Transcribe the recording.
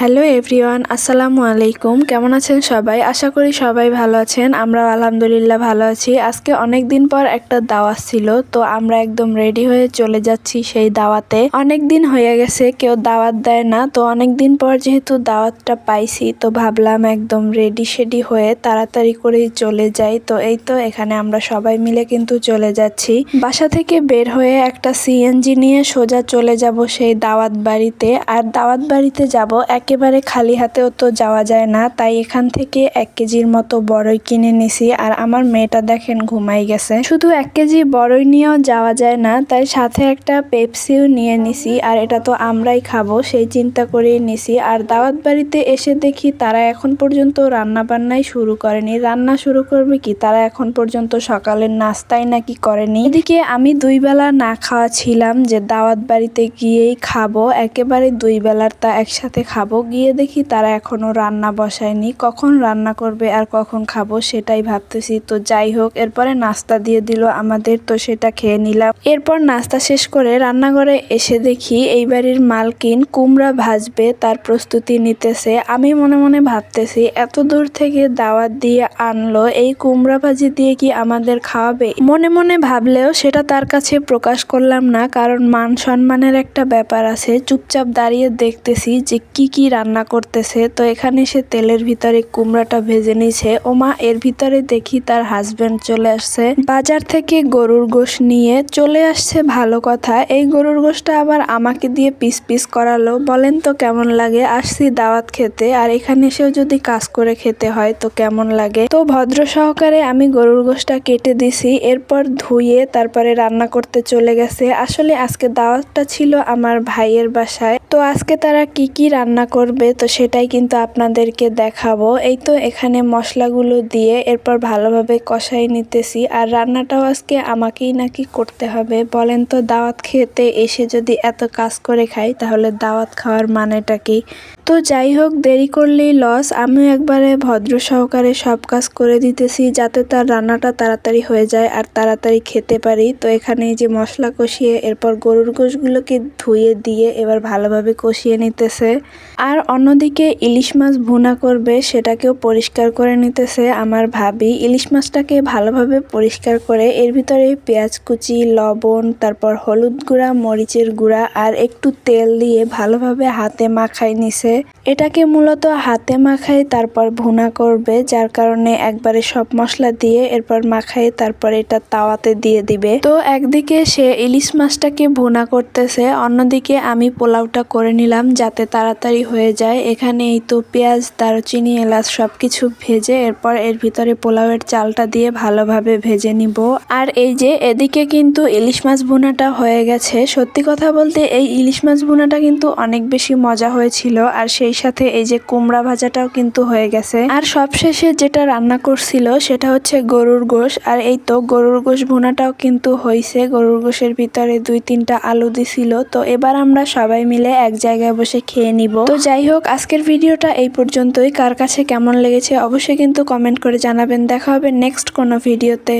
Hello everyone, আসসালামু আলাইকুম। কেমন আছেন সবাই? আশা করি সবাই ভালো আছেন। আমরা আলহামদুলিল্লাহ ভালো আছি। আজকে অনেক দিন পর একটা দাওয়াত ছিল, তো আমরা একদম রেডি হয়ে চলে যাচ্ছি সেই দাওয়াতে। অনেক দিন হয়ে গেছে, কেউ দাওয়াত দেয় না, তো অনেক দিন পর যেহেতু দাওয়াতটা পাইছি, তো ভাবলাম একদম রেডি শেডি হয়ে তাড়াতাড়ি করেই চলে যাই। তো এই তো এখানে আমরা সবাই মিলে কিন্তু চলে যাচ্ছি। বাসা থেকে বের হয়ে একটা সিএনজি নিয়ে সোজা চলে যাব সেই দাওয়াত বাড়িতে। আর দাওয়াত বাড়িতে যাব একেবারে খালি হাতেও তো যাওয়া যায় না, তাই এখান থেকে এক কেজির মতো বড়ই কিনে নিছি আর আমার মেয়েটা দেখেন ঘুমাই গেছে। শুধু এক কেজি বড়ই নিয়েও যাওয়া যায় না, তাই সাথে একটা পেপসিও নিয়ে নিছি আর এটা তো আমরাই খাব, সেই চিন্তা করেই নিছি। আর দাওয়াত বাড়িতে এসে দেখি তারা এখন পর্যন্ত রান্না বান্নাই শুরু করেনি। রান্না শুরু করবে কি? তারা এখন পর্যন্ত সকালের নাস্তাই নাকি করেনি। এদিকে আমি দুই বেলা না খাওয়া ছিলাম যে দাওয়াত বাড়িতে গিয়েই খাব, একেবারে দুই বেলার তা একসাথে খাব। গিয়ে দেখি তারা এখনও রান্না বসায়নি। কখন রান্না করবে আর কখন খাব সেটাই ভাবতেছি। তো যাই হোক, এরপরে নাস্তা দিয়ে দিল আমাদের, তো সেটা খেয়ে নিলাম। এরপর নাস্তা শেষ করে রান্নাঘরে এসে দেখি এই বাড়ির মালকিন কুমড়া ভাজবে, তার প্রস্তুতি নিতেছে। আমি মনে মনে ভাবতেছি, এত দূর থেকে দাওয়াত দিয়ে আনলো, এই কুমড়া ভাজি দিয়ে কি আমাদের খাওয়াবে? মনে মনে ভাবলেও সেটা তার কাছে প্রকাশ করলাম না, কারণ মান সম্মানের একটা ব্যাপার আছে। চুপচাপ দাঁড়িয়ে দেখতেছি যে কি কি রান্না করতেছে, তো এখানে সে তেলের ভিতরে কুমড়াটা ভেজে নিছে। ওমা, এর ভিতরে দেখি তার হাজবেন্ড চলে আসছে। বাজার থেকে গরুর গোশ নিয়ে চলে আসছে, ভালো কথা। এই গরুর গোশটা আবার আমাকে দিয়ে পিস পিস করালো। বলেন তো কেমন লাগে? আসছি দাওয়াত খেতে। আর এখানে এসেও যদি কাজ করে খেতে হয়, তো কেমন লাগে? তো ভদ্র সহকারে আমি গরুর গোশটা কেটে দিছি। এরপর ধুয়ে তারপরে রান্না করতে চলে গেছে। আসলে আজকে দাওয়াতটা ছিল আমার ভাইয়ের বাসায়। তো আজকে তারা কি কি রান্না করবে তো সেটাই কিন্তু আপনাদেরকে দেখাবো। এই তো এখানে মশলাগুলো দিয়ে এরপর ভালোভাবে কষাই নিতেছি। আর রান্নাটাও আজকে আমাকেই নাকি করতে হবে। বলেন তো, দাওয়াত খেতে এসে যদি এত কাজ করে খাই, তাহলে দাওয়াত খাওয়ার মানেটা কি? তো যাই হোক, দেরি করলেই লস আমিও একবারে ভদ্র সহকারে সব কাজ করে দিতেছি যাতে তার রান্নাটা তাড়াতাড়ি হয়ে যায় আর তাড়াতাড়ি খেতে পারি। তো এখানে যে মশলা কষিয়ে এরপর গরুর গোশগুলোকে ধুয়ে দিয়ে এবার ভালোভাবে কষিয়ে নিতেছে। আর অন্যদিকে ইলিশ মাছ ভুনা করবে, সেটাকেও পরিষ্কার করে নিতেছে আমার ভাবি। ইলিশ মাছটাকে ভালোভাবে পরিষ্কার করে এর ভিতরে পেঁয়াজ কুচি, লবণ, তারপর হলুদ গুঁড়া, মরিচের গুঁড়া আর একটু তেল দিয়ে ভালোভাবে হাতে মাখাই নিছে। এটাকে মূলত হাতে মাখাই তারপর ভুনা করবে, যার কারণে একবারে সব মশলা দিয়ে এরপর মাখাই তারপর এটা তাওয়াতে দিয়ে দিবে। তো একদিকে সে ইলিশ মাছটাকে ভুনা করতেছে, অন্যদিকে আমি পোলাওটা করে নিলাম যাতে তাড়াতাড়ি হয়ে যায়। এখানে এই তো পেঁয়াজ, দারুচিনি, এলাচ সবকিছু ভেজে এরপর এর ভিতরে পোলাওয়ের চালটা দিয়ে ভালোভাবে ভেজে নিব। আর এই যে এদিকে কিন্তু ইলিশ মাছ ভুনাটা হয়ে গেছে। সত্যি কথা বলতে এই ইলিশ মাছ ভুনাটা কিন্তু অনেক বেশি মজা হয়েছিল, আর সেই সাথে এই যে কুমড়া ভাজাটাও কিন্তু হয়ে গেছে। আর সবশেষে যেটা রান্না করছিল সেটা হচ্ছে গরুর গোশ। আর এই তো গরুর গোশ ভুনাটাও কিন্তু হয়েছে গরুর গোশের ভিতরে দুই তিনটা আলু দিছিল। তো এবার আমরা সবাই মিলে এক জায়গায় বসে খেয়ে নিব। তো যাই হোক, আজকের ভিডিওটা এই পর্যন্তই। কার কাছে কেমন লেগেছে অবশ্যই কিন্তু কমেন্ট করে জানাবেন। দেখা হবে নেক্সট কোনো ভিডিওতে।